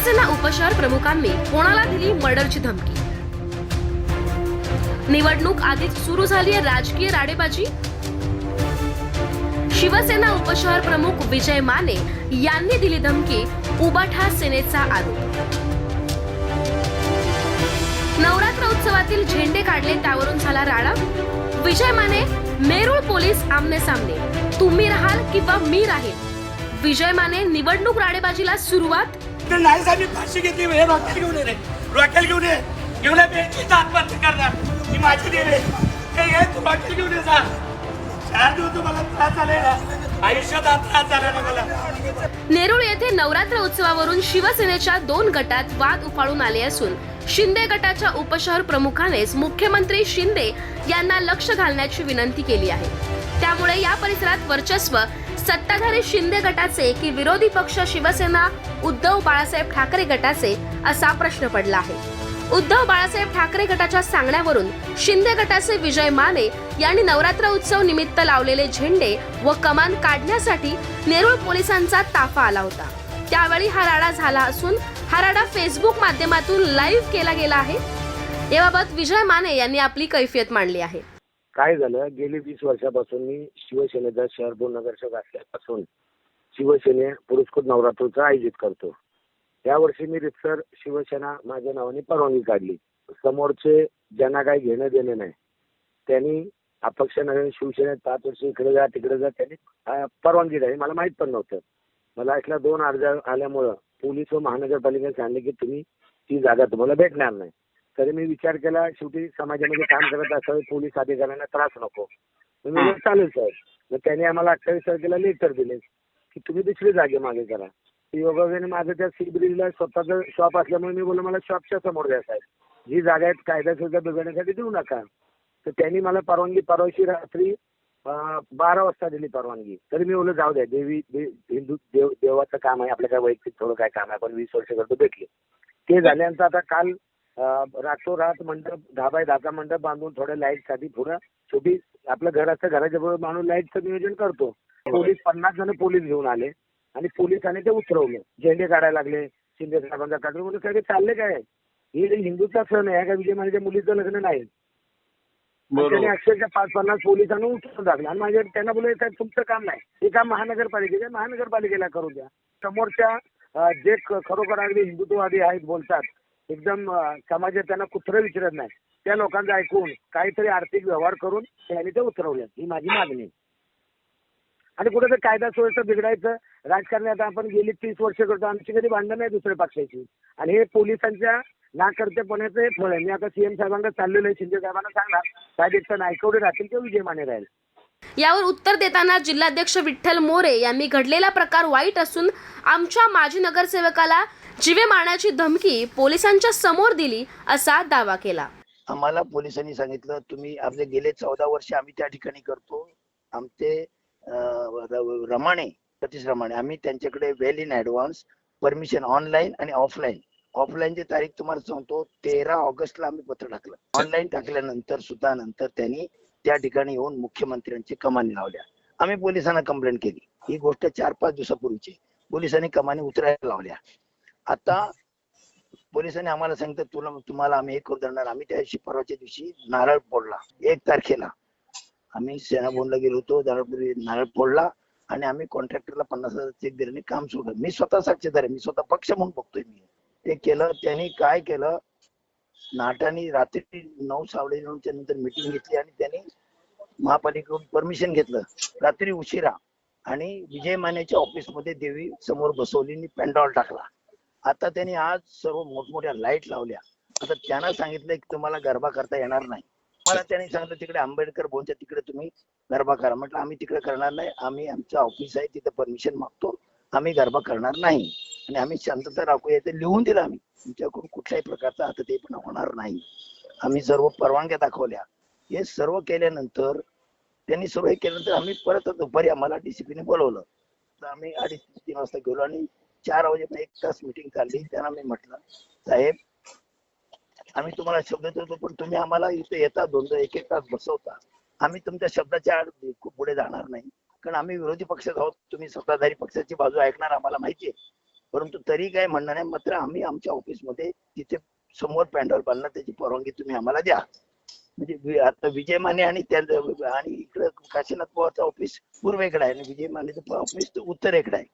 शिवसेना उपशहर प्रमुखांनी कोणाला दिली मर्डरची धमकी? निवडणूक आधीच सुरू झाली आहे राजकीय राडेबाजी? शिवसेना उपशहर प्रमुख विजय माने यांनी दिली धमकी उबाठा सेनेचा आरोप. नवरात्र उत्सवातील झेंडे काढले त्यावरून झाला राडा? विजय माने मेरूळ पोलीस आमने सामने. तुम्ही राहाल किंवा मी राहील? विजय माने निवडणूक राडेबाजीला सुरुवात? तर नाही साहेब फाशी घेतली हे रॉकेल घेऊन ये रे. रॉकेल घेऊन ये. घेऊन आत्महत्या करणार. ही माझी देवे तू रॉकेल घेऊन ये जा. चार दिवस तुम्हाला त्रास झाले आयुष्यात त्रास झाला मला. नेरुळ येथे नवरात्र उत्सवावरून शिवसेनेच्या दोन गटात वाद उफाळून आले असून शिंदे गटाच्या उपशहर प्रमुखानेच मुख्यमंत्री शिंदे यांना लक्ष घालण्याची विनंती केली आहे. त्यामुळे या परिसरात वर्चस्व. सत्ताधारी शिंदे गटाचे की विरोधी पक्ष शिवसेना उद्धव बाळासाहेब ठाकरे गटाचे असा प्रश्न पडला आहे. उद्धव बाळासाहेब ठाकरे गटाच्या सांगण्यावरून शिंदे गटाचे विजय माने यांनी नवरात्र उत्सव निमित्त लावलेले झेंडे व कमान काढण्यासाठी नेरूळ पोलिसांचा ताफा आला होता. त्यावेळी हा राडा झाला असून हा राडा फेसबुक माध्यमातून लाईव्ह केला गेला आहे. याबाबत विजय माने यांनी आपली कैफियत मांडली आहे. काय झालं? गेली वीस वर्षापासून मी शिवसेनेचा शहर दोन नगरसेवक असल्यापासून शिवसेने पुरस्कृत नवरात्रोत्सव आयोजित करतो. यावर्षी मी रितसर शिवसेना माझ्या नावाने परवानगी काढली. समोरचे ज्यांना काही घेणं देणं नाही त्यांनी अपक्ष नव्हे शिवसेनेत पाच वर्ष इकडे जा तिकडे जा त्यांनी परवानगी द्यावी मला माहीत पण नव्हतं. मला इथल्या दोन अर्ज आल्यामुळं पोलीस व महानगरपालिकेने सांगितले की तुम्ही ती जागा तुम्हाला भेटणार नाही. तरी मी विचार केला शेवटी समाजामध्ये काम करत असावे पोलीस अधिकाऱ्यांना त्रास नको. मग मी म्हणलं, चालेल साहेब. मग त्यांनी आम्हाला अठ्ठावीस तारखेला लेटर दिले. की तुम्ही दुसरी जागे मागे करा. योगायोगाने माझं त्या सी ब्रिजला स्वतःचं शॉप असल्यामुळे मी बोललो मला शॉपच्या समोर द्या साहेब. जी जागा आहेत कायदा सुद्धा बिघडण्यासाठी देऊ नका. तर त्यांनी मला परवानगी परवाशी रात्री अं, बारा वाजता दिली परवानगी. तरी मी बोललो जाऊ द्या देवी दे- हिंदू देव देवाचं काम आहे आपलं काय वैयक्तिक थोडं काय काम आहे आपण वीस वर्ष करतो भेटले. ते झाल्यानंतर आता काल रातोरात मंडप दहा बाय दहाचा मंडप बांधून थोड्या लाइटसाठी थोडं छोटी आपलं घर असतं घराच्या बरोबर माणूस लाईटचं नियोजन करतो. पोलीस पन्नास जण पोलीस घेऊन आले आणि पोलिसांनी ते उतरवलं. झेंडे काढायला लागले शिंदे साहेबांचा काढले म्हणजे काय चालले काय? हे हिंदूचा सण आहे का विजय माझ्या मुलीचं लग्न नाही? त्यांनी अक्षरशः पाच पन्नास पोलिसांना उचलून टाकलं. आणि माझ्या त्यांना बोलले साहेब तुमचं काम नाही. हे काम महानगरपालिकेचं आहे, महानगरपालिकेला करू द्या. समोरच्या जे खरोखर अगदी हिंदुत्ववादी आहेत बोलतात एकदम समाजात त्यांना कुत्र विचारत नाही. त्या लोकांचं ऐकून काहीतरी आर्थिक व्यवहार करून त्यांनी ते उतरवलं. ही माझी मागणी. आणि कुठे कायदा सुव्यवस्था बिघडायचं. राजकारणी आता आपण गेली तीस वर्ष करतो. आमची कधी भांडण नाही दुसऱ्या पक्षाची. आणि हे पोलिसांच्या नाकर्तेपणाचं हे फळ आहे. मी आता सीएम साहेबांना चाललेलं आहे. शिंदे साहेबांना सांगणार. साहेब एक तर नायकवडे राहतील किंवा विजय माने राहील. यावर उत्तर देताना जिल्हाध्यक्ष विठ्ठल मोरे यांनी घडलेला प्रकार वाईट असून आमच्या माजी नगरसेवकाला जीवे मारण्याची धमकी पोलिसांच्या समोर दिली असा दावा केला. आम्हाला पोलिसांनी सांगितलं तुम्ही आपले गेले चौदा वर्ष आम्ही त्या ठिकाणी करतो. आमचे रमाणे सतीश रमाणे आम्ही त्यांच्याकडे well in advance permission online आणि ऑफलाईन ऑफलाईनची तारीख तुम्हाला सांगतो तेरा ऑगस्टला आम्ही पत्र टाकलं. ऑनलाईन टाकल्यानंतर सुद्धा नंतर त्यांनी त्या ठिकाणी येऊन मुख्यमंत्र्यांची कमानी लावल्या. आम्ही पोलिसांना कंप्लेंट केली. ही गोष्ट चार पाच दिवसापूर्वीची. पोलिसांनी कमानी उतरायला लावल्या. आता पोलिसांनी आम्हाला सांगितलं तुला तुम्हाला आम्ही हे करू देणार. आम्ही त्या दिवशी परवाच्या दिवशी नारळ फोडला. एक तारखेला. आम्ही सेनाभवनला गेलो होतो नारळपूर्वी नारळ फोडला आणि आम्ही कॉन्ट्रॅक्टरला पन्नास हजार चेक दिल्याने काम सोडलं. मी स्वतः साक्षीदार आहे. मी स्वतः पक्ष म्हणून बघतोय मी. ते केलं त्यांनी काय केलं? नाटाने रात्री नऊ सावडे नऊच्या नंतर मिटिंग घेतली आणि त्यांनी महापालिकेकडून परमिशन घेतलं. रात्री उशिरा. आणि विजय मानेच्या ऑफिसमध्ये देवी समोर बसवली आणि पेंडॉल टाकला. आता त्यांनी आज सर्व मोठमोठ्या लाइट लावल्या. आता त्यांना सांगितलं की तुम्हाला गरबा करता येणार नाही. मला त्यांनी सांगितलं तिकडे आंबेडकर भवनच्या तिकडे तुम्ही गरबा करा. म्हटलं आम्ही तिकडे करणार नाही. आम्ही आमचं ऑफिस आहे तिथे परमिशन मागतो. आम्ही गरबा करणार नाही. आणि आम्ही शांतता राखूया. ते लिहून दिलं आम्ही. तुमच्याकडून कुठल्याही प्रकारचा आता ते पण होणार नाही. आम्ही सर्व परवानग्या दाखवल्या. हे सर्व केल्यानंतर त्यांनी सर्व हे केल्यानंतर आम्ही परत दुपारी आम्हाला डीसीपीने बोलवलं. तर आम्ही अडीच तीन वाजता गेलो आणि चार वाजेपर्यंत एक तास मिटिंग चालली त्यांना मी म्हटलं साहेब आम्ही तुम्हाला शब्द देतो पण तुम्ही आम्हाला इथे येता दोन दोन एक एक तास बसवता. आम्ही तुमच्या शब्दाच्या आड पुढे जाणार नाही. कारण आम्ही विरोधी पक्षात आहोत. तुम्ही सत्ताधारी पक्षाची बाजू ऐकणार आम्हाला माहिती आहे. परंतु तरी काय म्हणणं नाही मात्र आम्ही आमच्या ऑफिसमध्ये तिथे समोर पॅन्डॉल बांधणं त्याची परवानगी तुम्ही आम्हाला द्या. म्हणजे आता विजय माने आणि त्या आणि इकडं काशीनाथ पवारचं ऑफिस पूर्वेकडे आहे. आणि विजय मानेचं ऑफिस उत्तरेकडे आहे.